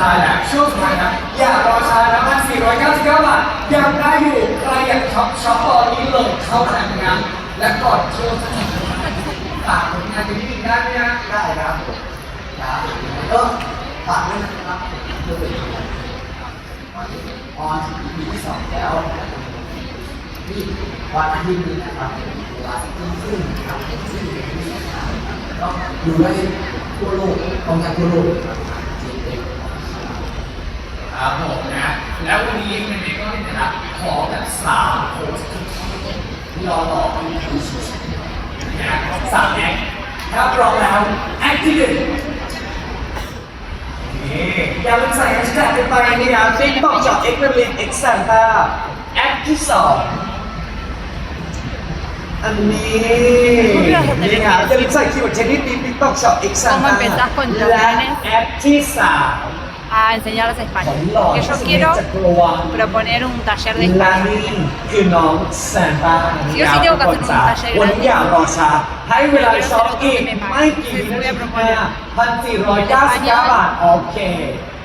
ท้ายแล้วช่วงสุดท้ายนะอย่ารอช้านะพันสี่ร้อยเก้าสิบเก้าบาทยังได้อยู่ใครอยากช็อปช็อปตอนนี้เลยเข้ามานะและก่อนช่วงสุดท้ายฝากผลงานเป็นนิดนึงได้ไหมฮะได้ครับผมครับก็ฝากด้วยนะครับเพื่อเป็นกำลังใจออนปีที่สองแล้วนี่วันอาทิตย์นี้นะครับเวลาสิบทุ่มครึ่งครับซึ่งเป็นที่สำคัญก็ดูได้ทั่วโลกกองการทั่วโลกครับ ครับผมนะ แล้ววันนี้ในเมก็เป็นนะขอแบบสามโพสต์ที่รอรอๆที่คือนะสามแอคถ้าพร้อมแล้วแอคที่หนึ่งอย่าลืมใส่แฮชแท็กกันไปนะครับติ๊กต็อกจอดเอ็กซ์เรียนเอ็กซ์ซันต้าแอคที่สองอันนี้นี่ครับอย่าลืมใส่คีย์เวิร์ดเทนนิสติ๊กต็อกช็อปเอ็กซ์ซัน ¿Cómo ต้า empezás con และแอคที่สาม a enseñarles ของ español. หล่อ Que ที่ yo สุดใน quiero จักรวาล proponer un taller de และ español. นี่คือน้องแซนต้า Sí o sí tengo que hacer un taller วันนี้อย่ารอช้าให้เวลาช็อปอีก ไม่เป็นไร ไม่กี่นาทีนะพันสี่ร้อยเก้าสิบเก้าบาท โอเค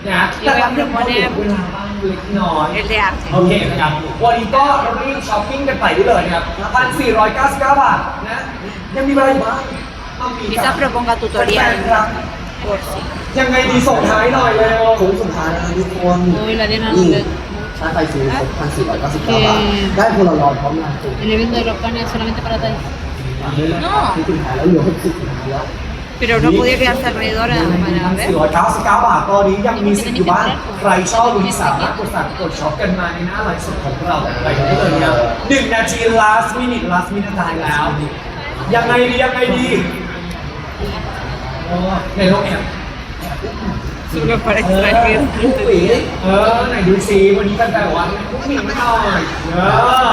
นะแต่ละเรื่องเขาเหลือเวลาบ้างเล็กน้อย El de arte. โอเคนะครับ วันนี้ก็รีบช้อปปิ้งกันไปได้เลยนะครับพันสี่ร้อยเก้าสิบเก้าบาทนะ ยังมีเวลาอยู่บ้างต้องมี Quizás proponga แฟ tutorial นๆครับ por si. ยังไงดีส่งท้ายหน่อยเร็วโค้งสุดท้ายแล้วนะทุกคนโอ้ยละเล่นนะนี่เลยถ้าใครซื้อครบพันสี่ร้อยเก้าสิบเก้าบาทเอ่อได้โพลารอยด์พร้อมงานตัว El evento de los panes solamente para tal. no ที่สุดท้ายแล้วเหลือหกสิบสุดท้ายแล้ว Pero no podía quedarse alrededor a- para ver. 499 บาทตอนนี้ยังมีสิทธิ์อยู่บ้างใครชอบวันนี้สามารถกดสั่งกดช็อปกันมาในหน้าไลฟ์สดของเราไปกันได้เลยนะหนึ่งนาที last minute last minute ตายแล้ว ยังไงดียังไงดีโอ้ในโลกแอบ Solo para เออเลยลูกหวีเออไหนดูซิวันนี้แฟนๆบอกว่าคุกหนีไม่เอาหน่อยเออ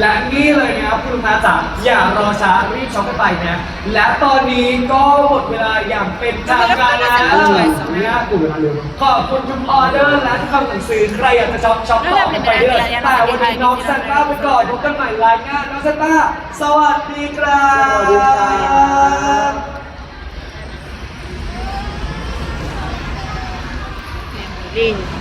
และนี่เลยนะครับคุณลูกค้าจ๋าอย่ารอช้ารีบช็อปกันไปนะและตอนนี้ก็หมดเวลาอย่างเป็นทางการแล้วนี่ยกลุ่มเวลาเร็วขอบคุณทุกออเดอร์และทุกคำสั่งซื้อใครอยากจะช็อปช็อปต่อไปได้เลยแต่วันนี้น้องซันต้าไปก่อนพบกันใหม่รายงานน้องซันต้าสวัสดีครับ ส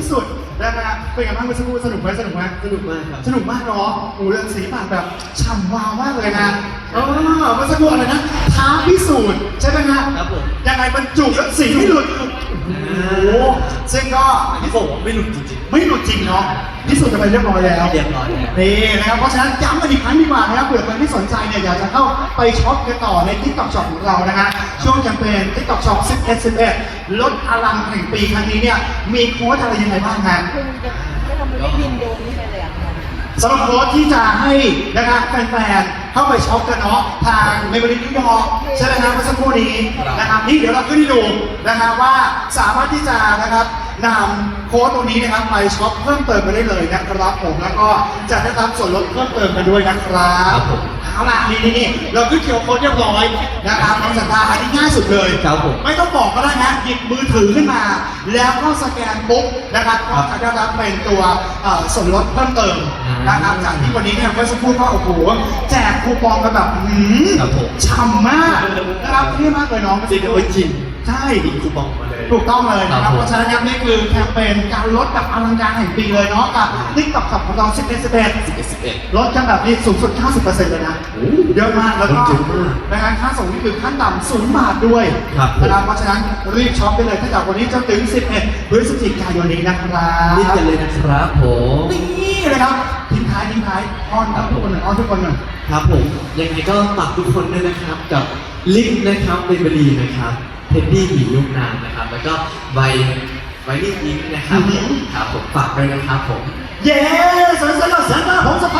ที่สุดนะฮะเป็นไงบ้างเมื่อสักครู่สนุกไหมสนุกไหมสนุกมากครับ สนุกมากเนาะโอ้โหสีปากแบบฉ่ำวาวมากเลยนะเออเมื่อสักครู่อะไรนะท้าพิสูจน์ใช่ไหมฮะครับผมยังไงบรรจุแล้วสีไม่หลุด โอ้โหซึ่งก็พี่ผมไม่หลุดจริงไม่หลุดจริงเนาะพิสูจน์กันไปเรียบร้อยแล้วเรียบร้อยแล้วนี่นะครับ เพราะฉะนั้นย้ำกันอีกครั้งดีกว่านะครับเผื่อใครที่สนใจเนี่ยอยากจะเข้าไปช็อปกันต่อใน TikTok Shop ของเรานะฮะช่วงแคมเปญ TikTok Shop 11 11ลดอลังแห่งปีครั้งนี้เนี่ยมีโค้ดอะไรยังไงบ้างฮะไม่ทำไม่ได้บินโดนนี่ไปเลยอะ สำหรับโค้ดที่จะให้นะครับแฟนๆ เข้าไปช็อปกันเนาะทางเมมโมรี่นิวยอร์กใช่ไหมครับเมื่อสักครู่นี้นะครับนี่เดี๋ยวเราขึ้นให้ดูนะครับว่าสามารถที่จะนะครับ นำโค้ดตรงนี้นะครับไปช็อปเพิ่มเติมไปได้เลยนะครับผมแล้วก็จะได้รับส่วนลดเพิ่มเติมกันด้วยนะครับครับผมเอาล่ะนี่นี่นี่เราขึ้นเคียวโค้ดเรียบร้อยนะครับน้องสันตาอันนี้ง่ายสุดเลยครับผมไม่ต้องบอกก็ได้นะหยิบมือถือขึ้นมา แล้วก็สแกนปุ๊บนะครับก็จะได้รับเป็นตัวเอ่อส่วนลดเพิ่มเติมนะครับจากที่วันนี้เนี่ยเมื่อสักครู่ก็โอ้โหแจกคูปองกันแบบหืมครับผมฉ่ำมากนะครับเท่มากเลยน้องจริงด้วยจริงใช่มีคูปองมาเลย ถูกต้องเลยนะคครัรับบผมเพราะฉะนั้นครับนี่คือแคมเปญการลดแบบอลังการแห่งปีเลยเนาะกับติ๊กต็อกกับของเรา11 11 11 11ลดกันแบบนี้สูงสุด 90%เลยนะ โอ้เยอะมากแล้วก็ลดเยอะมากนะฮะค่าส่งนี่คือขั้นต่ำศูนย์บาทด้วยครับผมนะครับเพราะฉะนั้นรีบช็อปไปเลยตั้งแต่วันนี้จนถึง 11พฤศจิกายนนี้นะครับรีบกันเลยนะครับผม นี่นะครับทิ้งท้ายทิ้งท้ายอ้อนครับทุกคนหน่อยอ้อนทุกคนหน่อย ครับผมยังไงก็ฝากทุกคนด้วยนะครับกับลิงก์นะครับเบเบอรีนะครับ เทดดี้หมีลูกนางนะครับ แล้วก็ไวไวนิ่งอิงนะครับอือหือครับผมฝากด้วยนะครับผม เย้สวยสวยหล่อแสนตาผมสภา